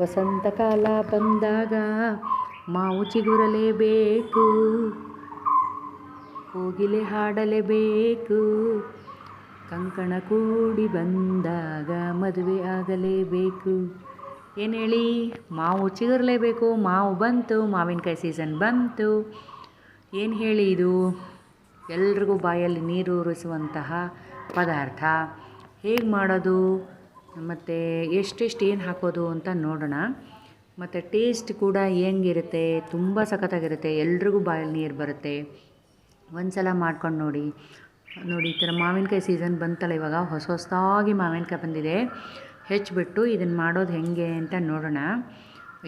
ವಸಂತಕಾಲ ಬಂದಾಗ ಮಾವು ಚಿಗುರಲೇಬೇಕು, ಕೋಗಿಲೆ ಹಾಡಲೇಬೇಕು, ಕಂಕಣ ಕೂಡಿ ಬಂದಾಗ ಮದುವೆ ಆಗಲೇಬೇಕು. ಏನು ಹೇಳಿ? ಮಾವು ಚಿಗುರಲೇಬೇಕು, ಮಾವು ಬಂತು, ಮಾವಿನಕಾಯಿ ಸೀಸನ್ ಬಂತು. ಏನು ಹೇಳಿ ಇದು? ಎಲ್ರಿಗೂ ಬಾಯಲ್ಲಿ ನೀರು ಉರಿಸುವಂತಹ ಪದಾರ್ಥ. ಹೇಗೆ ಮಾಡೋದು? ಮತ್ತು ಎಷ್ಟೆಷ್ಟು ಏನು ಹಾಕೋದು ಅಂತ ನೋಡೋಣ. ಮತ್ತು ಟೇಸ್ಟ್ ಕೂಡ ಹೆಂಗಿರುತ್ತೆ, ತುಂಬ ಸಖತ್ತಾಗಿರುತ್ತೆ, ಎಲ್ರಿಗೂ ಬಾಯಲ್ಲಿ ನೀರು ಬರುತ್ತೆ. ಒಂದು ಸಲ ಮಾಡ್ಕೊಂಡು ನೋಡಿ. ನೋಡಿ, ಈ ಥರ ಮಾವಿನಕಾಯಿ ಸೀಸನ್ ಬಂತಲ್ಲ ಇವಾಗ, ಹೊಸ ಹೊಸದಾಗಿ ಮಾವಿನಕಾಯಿ ಬಂದಿದೆ. ಹೆಚ್ಚಿಬಿಟ್ಟು ಇದನ್ನು ಮಾಡೋದು ಹೇಗೆ ಅಂತ ನೋಡೋಣ.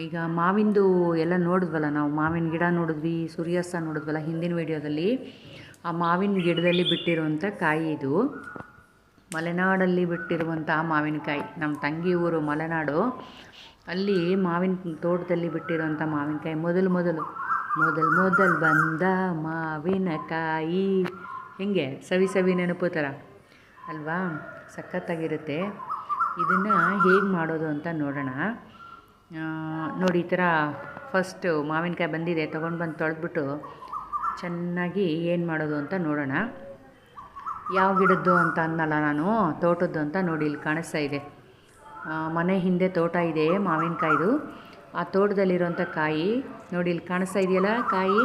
ಈಗ ಮಾವಿಂದು ಎಲ್ಲ ನೋಡಿದ್ವಲ್ಲ ನಾವು, ಮಾವಿನ ಗಿಡ ನೋಡಿದ್ವಿ, ಸೂರ್ಯಾಸ್ತ ನೋಡಿದ್ವಲ್ಲ ಹಿಂದಿನ ವೀಡಿಯೋದಲ್ಲಿ ಆ ಮಾವಿನ ಗಿಡದಲ್ಲಿ ಬಿಟ್ಟಿರುವಂಥ ಕಾಯಿ ಇದು. ಮಲೆನಾಡಲ್ಲಿ ಬಿಟ್ಟಿರುವಂಥ ಮಾವಿನಕಾಯಿ. ನಮ್ಮ ತಂಗಿ ಊರು ಮಲೆನಾಡು. ಅಲ್ಲಿ ಮಾವಿನ ತೋಟದಲ್ಲಿ ಬಿಟ್ಟಿರುವಂಥ ಮಾವಿನಕಾಯಿ. ಮೊದಲು ಮೊದಲು ಮೊದಲು ಮೊದಲು ಬಂದ ಮಾವಿನಕಾಯಿ. ಹೇಗೆ? ಸವಿ ಸವಿ ನೆನಪು ಥರ ಅಲ್ವಾ? ಸಖತ್ತಾಗಿರುತ್ತೆ. ಇದನ್ನು ಹೇಗೆ ಮಾಡೋದು ಅಂತ ನೋಡೋಣ. ನೋಡಿ, ಈ ಥರ ಫಸ್ಟು ಮಾವಿನಕಾಯಿ ಬಂದಿದೆ. ತೊಗೊಂಡು ಬಂದು ತೊಳೆದ್ಬಿಟ್ಟು ಚೆನ್ನಾಗಿ ಏನು ಮಾಡೋದು ಅಂತ ನೋಡೋಣ. ಯಾವ ಗಿಡದ್ದು ಅಂತ ಅನ್ನಲ್ಲ ನಾನು, ತೋಟದ್ದು ಅಂತ ನೋಡಿ ಇಲ್ಲಿ ಕಾಣಿಸ್ತಾ ಇದೆ. ಮನೆ ಹಿಂದೆ ತೋಟ ಇದೆ, ಮಾವಿನಕಾಯ್ದು. ಆ ತೋಟದಲ್ಲಿರುವಂಥ ಕಾಯಿ ನೋಡಿ ಇಲ್ಲಿ ಕಾಣಿಸ್ತಾ ಇದೆಯಲ್ಲ ಕಾಯಿ?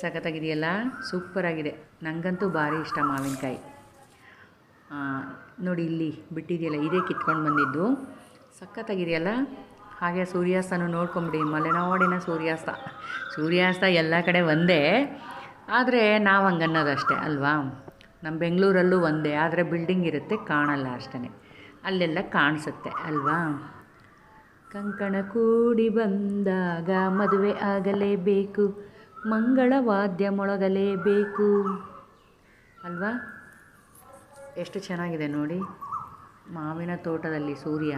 ಸಖತ್ತಾಗಿದೆಯಲ್ಲ? ಸೂಪರಾಗಿದೆ ನನಗಂತೂ ಭಾರಿ ಇಷ್ಟ ಮಾವಿನಕಾಯಿ. ನೋಡಿ ಇಲ್ಲಿ ಬಿಟ್ಟಿದೆಯಲ್ಲ, ಇದೇ ಕಿತ್ಕೊಂಡು ಬಂದಿದ್ದು. ಸಖತ್ತಾಗಿದೆಯಲ್ಲ? ಹಾಗೆ ಸೂರ್ಯಾಸ್ತನೂ ನೋಡ್ಕೊಂಬಿಡಿ, ಮಲೆನಾಡಿನ ಸೂರ್ಯಾಸ್ತ. ಸೂರ್ಯಾಸ್ತ ಎಲ್ಲ ಕಡೆ ಒಂದೇ. ಆದರೆ ನಾವು ಹಂಗನ್ನೋದಷ್ಟೇ, ಅಲ್ವಾ? ನಮ್ಮ ಬೆಂಗಳೂರಲ್ಲೂ ಒಂದೇ, ಆದರೆ ಬಿಲ್ಡಿಂಗ್ ಇರುತ್ತೆ, ಕಾಣಲ್ಲ ಅಷ್ಟೇ ಅಲ್ಲೆಲ್ಲ ಕಾಣಿಸುತ್ತೆ, ಅಲ್ವಾ? ಕಂಕಣ ಕೂಡಿ ಬಂದಾಗ ಮದುವೆ ಆಗಲೇಬೇಕು, ಮಂಗಳ ವಾದ್ಯ ಮೊಳಗಲೇಬೇಕು. ಅಲ್ವಾ? ಎಷ್ಟು ಚೆನ್ನಾಗಿದೆ ನೋಡಿ. ಮಾವಿನ ತೋಟದಲ್ಲಿ ಸೂರ್ಯ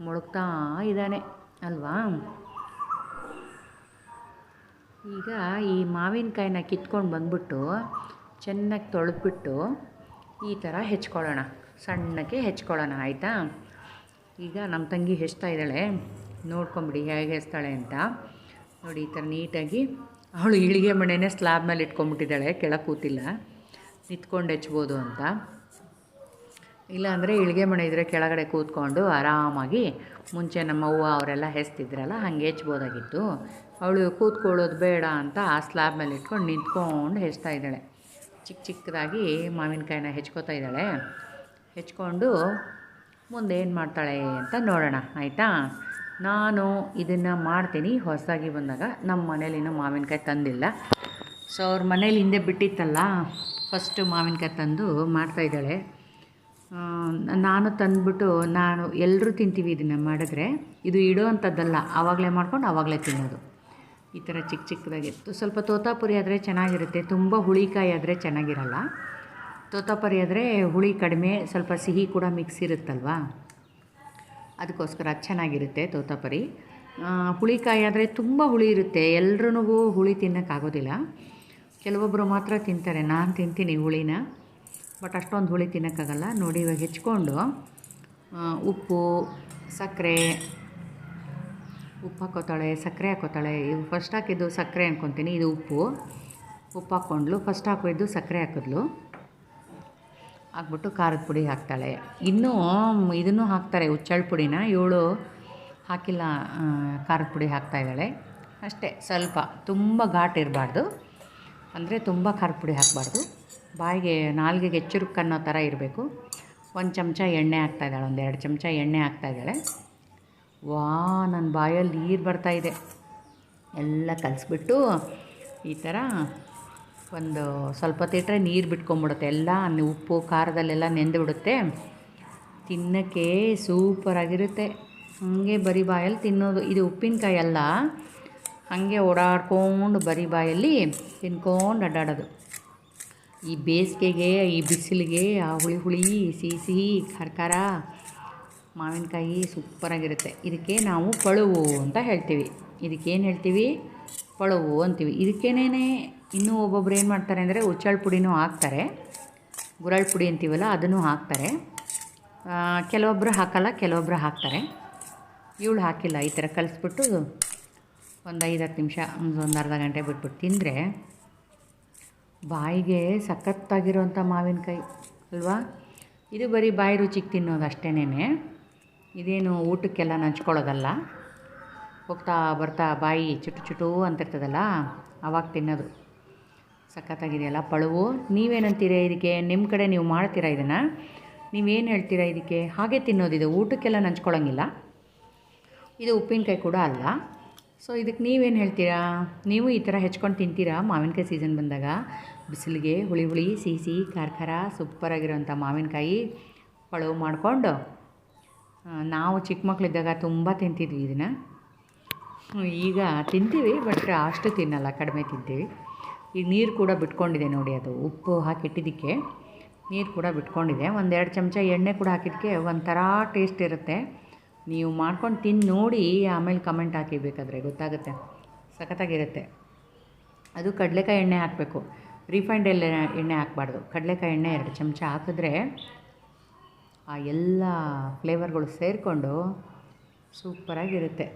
ಮುಳುಗ್ತಾ ಇದ್ದಾನೆ, ಅಲ್ವಾ? ಈಗ ಈ ಮಾವಿನಕಾಯಿನ ಕಿತ್ಕೊಂಡು ಬಂದ್ಬಿಟ್ಟು ಚೆನ್ನಾಗಿ ತೊಳೆದ್ಬಿಟ್ಟು ಈ ಥರ ಹೆಚ್ಕೊಳ್ಳೋಣ. ಸಣ್ಣಕ್ಕೆ ಹೆಚ್ಕೊಳ್ಳೋಣ, ಆಯಿತಾ? ಈಗ ನಮ್ಮ ತಂಗಿ ಹೆಚ್ತಾ ಇದ್ದಾಳೆ. ನೋಡ್ಕೊಂಬಿಡಿ ಹೇಗೆ ಹೆಚ್ತಾಳೆ ಅಂತ. ನೋಡಿ, ಈ ಥರ ನೀಟಾಗಿ ಅವಳು ಇಳಿಗೆ ಮಣೆನೇ ಸ್ಲ್ಯಾಬ್ ಮೇಲೆ ಇಟ್ಕೊಂಬಿಟ್ಟಿದ್ದಾಳೆ ಕೆಳಗೆ ಕೂತಿಲ್ಲ. ನಿಂತ್ಕೊಂಡು ಹೆಚ್ಬೋದು ಅಂತ. ಇಲ್ಲಾಂದರೆ ಇಳಿಗೆ ಮಣೆ ಇದ್ದರೆ ಕೆಳಗಡೆ ಕೂತ್ಕೊಂಡು ಆರಾಮಾಗಿ ಮುಂಚೆ ನಮ್ಮ ಅವ್ವ ಅವರೆಲ್ಲ ಹೆಸ್ತಿದ್ರಲ್ಲ ಹಾಗೆ ಹೆಚ್ಬೋದಾಗಿತ್ತು. ಅವಳು ಕೂತ್ಕೊಳ್ಳೋದು ಬೇಡ ಅಂತ ಆ ಸ್ಲ್ಯಾಬ್ ಮೇಲೆ ಇಟ್ಕೊಂಡು ನಿಂತ್ಕೊಂಡು ಹೆಚ್ತಾ ಇದ್ದಾಳೆ. ಚಿಕ್ಕ ಚಿಕ್ಕದಾಗಿ ಮಾವಿನಕಾಯಿನ ಹೆಚ್ಕೋತಾ ಇದ್ದಾಳೆ. ಹೆಚ್ಕೊಂಡು ಮುಂದೆ ಏನು ಮಾಡ್ತಾಳೆ ಅಂತ ನೋಡೋಣ, ಆಯಿತಾ? ನಾನು ಇದನ್ನು ಮಾಡ್ತೀನಿ. ಹೊಸದಾಗಿ ಬಂದಾಗ ನಮ್ಮ ಮನೇಲಿ ಇನ್ನೂ ಮಾವಿನಕಾಯಿ ತಂದಿಲ್ಲ. ಸೊ ಅವ್ರ ಮನೇಲಿ ಹಿಂದೆ ಬಿಟ್ಟಿತ್ತಲ್ಲ ಫಸ್ಟು ಮಾವಿನಕಾಯಿ ತಂದು ಮಾಡ್ತಾಯಿದ್ದಾಳೆ ನಾನು ತಂದ್ಬಿಟ್ಟು ನಾನು ಎಲ್ಲರೂ ತಿಂತೀವಿ ಇದನ್ನು ಮಾಡಿದ್ರೆ. ಇದು ಇಡೋ ಅಂಥದ್ದಲ್ಲ ಆವಾಗಲೇ ಮಾಡ್ಕೊಂಡು ಆವಾಗಲೇ ತಿನ್ನೋದು. ಈ ಥರ ಚಿಕ್ಕ ಚಿಕ್ಕದಾಗಿತ್ತು. ಸ್ವಲ್ಪ ತೋತಾಪುರಿ ಆದರೆ ಚೆನ್ನಾಗಿರುತ್ತೆ. ತುಂಬ ಹುಳಿಕಾಯಿ ಆದರೆ ಚೆನ್ನಾಗಿರಲ್ಲ. ತೋತಾಪುರಿ ಆದರೆ ಹುಳಿ ಕಡಿಮೆ, ಸ್ವಲ್ಪ ಸಿಹಿ ಕೂಡ ಮಿಕ್ಸ್ ಇರುತ್ತಲ್ವಾ? ಅದಕ್ಕೋಸ್ಕರ ಅದು ಚೆನ್ನಾಗಿರುತ್ತೆ ತೋತಾಪುರಿ. ಹುಳಿಕಾಯಿ ಆದರೆ ತುಂಬ ಹುಳಿ ಇರುತ್ತೆ. ಎಲ್ರೂ ಹುಳಿ ತಿನ್ನೋಕ್ಕಾಗೋದಿಲ್ಲ ಕೆಲವೊಬ್ಬರು ಮಾತ್ರ ತಿಂತಾರೆ. ನಾನು ತಿಂತೀನಿ ಹುಳಿನ, ಬಟ್ ಅಷ್ಟೊಂದು ಹುಳಿ ತಿನ್ನೋಕ್ಕಾಗಲ್ಲ. ನೋಡಿ ಇವಾಗ ಹೆಚ್ಕೊಂಡು ಉಪ್ಪು, ಸಕ್ಕರೆ ಉಪ್ಪು ಹಾಕೋತಾಳೆ, ಸಕ್ಕರೆ ಹಾಕೋತಾಳೆ. ಇವು ಫಸ್ಟ್ ಹಾಕಿದ್ದು ಸಕ್ಕರೆ ಅನ್ಕೊತೀನಿ, ಇದು ಉಪ್ಪು. ಉಪ್ಪು ಹಾಕ್ಕೊಂಡ್ಲು ಫಸ್ಟ್ ಹಾಕಿದ್ದು ಸಕ್ಕರೆ ಹಾಕಿದ್ಲು. ಹಾಕ್ಬಿಟ್ಟು ಖಾರದ ಪುಡಿ ಹಾಕ್ತಾಳೆ. ಇನ್ನೂ ಇದನ್ನು ಹಾಕ್ತಾರೆ, ಹುಚ್ಚಳ ಪುಡಿನ. ಇವಳು ಹಾಕಿಲ್ಲ ಖಾರದ ಪುಡಿ ಹಾಕ್ತಾ ಇದ್ದಾಳೆ. ಅಷ್ಟೇ, ಸ್ವಲ್ಪ. ತುಂಬ ಘಾಟ್ ಇರಬಾರ್ದು. ಅಂದರೆ ತುಂಬ ಖಾರದ ಪುಡಿ ಹಾಕಬಾರ್ದು. ಬಾಯಿಗೆ ನಾಲ್ಗೆಗೆ ಎಚ್ಚರಿಕೆ ಅನ್ನೋ ಥರ ಇರಬೇಕು. ಒಂದು ಚಮಚ ಎಣ್ಣೆ ಹಾಕ್ತಾಯಿದ್ದಾಳೆ ಒಂದು ಎರಡು ಚಮಚ ಎಣ್ಣೆ ಹಾಕ್ತಾಯಿದ್ದಾಳೆ ವಾ ನನ್ನ ಬಾಯಲ್ಲಿ ನೀರು ಬರ್ತಾಯಿದೆ ಎಲ್ಲ ಕಲಿಸ್ಬಿಟ್ಟು ಈ ಥರ ಒಂದು ಸ್ವಲ್ಪ ತಿಟ್ಟರೆ ನೀರು ಬಿಟ್ಕೊಂಬಿಡುತ್ತೆ. ಎಲ್ಲ ಉಪ್ಪು, ಖಾರದಲ್ಲೆಲ್ಲ ನೆಂದು ಬಿಡುತ್ತೆ ತಿನ್ನೋಕ್ಕೆ ಸೂಪರಾಗಿರುತ್ತೆ. ಹಾಗೆ ಬರಿ ಬಾಯಲ್ಲಿ ತಿನ್ನೋದು. ಇದು ಉಪ್ಪಿನಕಾಯಿ ಅಲ್ಲ ಹಾಗೆ ಓಡಾಡ್ಕೊಂಡು ಬರಿ ಬಾಯಲ್ಲಿ ತಿನ್ಕೊಂಡು ಅಡ್ಡಾಡೋದು. ಈ ಬೇಸಿಗೆಗೆ, ಈ ಬಿಸಿಲಿಗೆ, ಆ ಹುಳಿ ಹುಳಿ, ಸಿಹಿ ಸಿಹಿ ಖಾರ ಖಾರ ಮಾವಿನಕಾಯಿ ಸೂಪರಾಗಿರುತ್ತೆ. ಇದಕ್ಕೆ ನಾವು ಪಳುವು ಅಂತ ಹೇಳ್ತೀವಿ. ಇದಕ್ಕೇನು ಹೇಳ್ತೀವಿ? ಪಳುವು ಅಂತೀವಿ. ಇದಕ್ಕೇನೇ ಇನ್ನೂ ಒಬ್ಬೊಬ್ರು ಏನು ಮಾಡ್ತಾರೆ ಅಂದರೆ ಉಚ್ಚಳ ಪುಡಿನೂ ಹಾಕ್ತಾರೆ. ಗುರಳ್ ಪುಡಿ ಅಂತೀವಲ್ಲ, ಅದನ್ನು ಹಾಕ್ತಾರೆ. ಕೆಲವೊಬ್ಬರು ಹಾಕಲ್ಲ ಕೆಲವೊಬ್ಬರು ಹಾಕ್ತಾರೆ. ಇವಳು ಹಾಕಿಲ್ಲ, ಈ ಥರ ಕಲಿಸ್ಬಿಟ್ಟು ಒಂದು ಐದು ಹತ್ತು ನಿಮಿಷ, ಒಂದು ಅರ್ಧ ಗಂಟೆ ಬಿಟ್ಬಿಟ್ಟು ತಿಂದರೆ ಬಾಯಿಗೆ ಸಖತ್ತಾಗಿರೋಂಥ ಮಾವಿನಕಾಯಿ ಅಲ್ವಾ? ಇದು ಬರೀ ಬಾಯಿ ರುಚಿಗೆ ತಿನ್ನೋದು ಅಷ್ಟೇನೆ ಇದೇನು ಊಟಕ್ಕೆಲ್ಲ ನಂಚ್ಕೊಳ್ಳೋದಲ್ಲ ಹೋಗ್ತಾ ಬರ್ತಾ ಬಾಯಿ ಚುಟು ಚುಟು ಅಂತಿರ್ತದಲ್ಲ ಅವಾಗ ತಿನ್ನೋದು. ಸಖತ್ತಾಗಿದೆಯಲ್ಲ ಪಳುವು. ನೀವೇನಂತೀರ ಇದಕ್ಕೆ? ನಿಮ್ಮ ಕಡೆ ನೀವು ಮಾಡ್ತೀರಾ ಇದನ್ನು? ನೀವೇನು ಹೇಳ್ತೀರಾ ಇದಕ್ಕೆ? ಹಾಗೆ ತಿನ್ನೋದಿದೆ ಊಟಕ್ಕೆಲ್ಲ ನಂಚ್ಕೊಳ್ಳೋಂಗಿಲ್ಲ ಇದು ಉಪ್ಪಿನಕಾಯಿ ಕೂಡ ಅಲ್ಲ. ಸೊ ಇದಕ್ಕೆ ನೀವೇನು ಹೇಳ್ತೀರಾ? ನೀವು ಈ ಥರ ಹೆಚ್ಕೊಂಡು ತಿಂತೀರಾ ಮಾವಿನಕಾಯಿ ಸೀಸನ್ ಬಂದಾಗ? ಬಿಸಿಲಿಗೆ ಹುಳಿ ಹುಳಿ, ಸಿಹಿ ಸಿಹಿ, ಖಾರ ಖಾರ ಸೂಪರಾಗಿರೋಂಥ ಮಾವಿನಕಾಯಿ ಪಳವು ಮಾಡಿಕೊಂಡು ನಾವು ಚಿಕ್ಕ ಮಕ್ಕಳಿದ್ದಾಗ ತುಂಬ ತಿಂತಿದ್ವಿ ಇದನ್ನು. ಈಗ ತಿಂತೀವಿ ಬಟ್ ಅಷ್ಟು ತಿನ್ನಲ್ಲ, ಕಡಿಮೆ ತಿಂತೀವಿ. ಈಗ ನೀರು ಕೂಡ ಬಿಟ್ಕೊಂಡಿದೆ ನೋಡಿ ಅದು, ಉಪ್ಪು ಹಾಕಿಟ್ಟಿದ್ದಕ್ಕೆ. ನೀರು ಕೂಡ ಬಿಟ್ಕೊಂಡಿದೆ. ಒಂದೆರಡು ಚಮಚ ಎಣ್ಣೆ ಕೂಡ ಹಾಕಿದ್ದಕ್ಕೆ ಒಂಥರ ಟೇಸ್ಟ್ ಇರುತ್ತೆ. ನೀವು ಮಾಡ್ಕೊಂಡು ತಿಂದು ನೋಡಿ, ಆಮೇಲೆ ಕಮೆಂಟ್ ಹಾಕಿ ಬೇಕಾದರೆ, ಗೊತ್ತಾಗುತ್ತೆ. ಸಖತ್ತಾಗಿರುತ್ತೆ. ಅದು ಕಡಲೆಕಾಯಿ ಎಣ್ಣೆ ಹಾಕಬೇಕು. ರಿಫೈಂಡ್ ಎಣ್ಣೆ ಎಣ್ಣೆ ಹಾಕಬಾರ್ದು. ಕಡಲೆಕಾಯಿ ಎಣ್ಣೆ ಎರಡು ಚಮಚ ಹಾಕಿದ್ರೆ ಆ ಎಲ್ಲ ಫ್ಲೇವರ್ಗಳು ಸೇರಿಕೊಂಡು ಸೂಪರಾಗಿರುತ್ತೆ.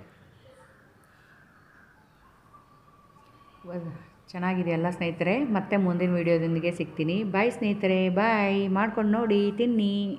ಚೆನ್ನಾಗಿದೆಯಲ್ಲ ಸ್ನೇಹಿತರೆ? ಮತ್ತೆ ಮುಂದಿನ ವೀಡಿಯೋದೊಂದಿಗೆ ಸಿಗ್ತೀನಿ. ಬಾಯ್ ಸ್ನೇಹಿತರೆ ಬಾಯ್ ಮಾಡ್ಕೊಂಡು ನೋಡಿ, ತಿನ್ನಿ.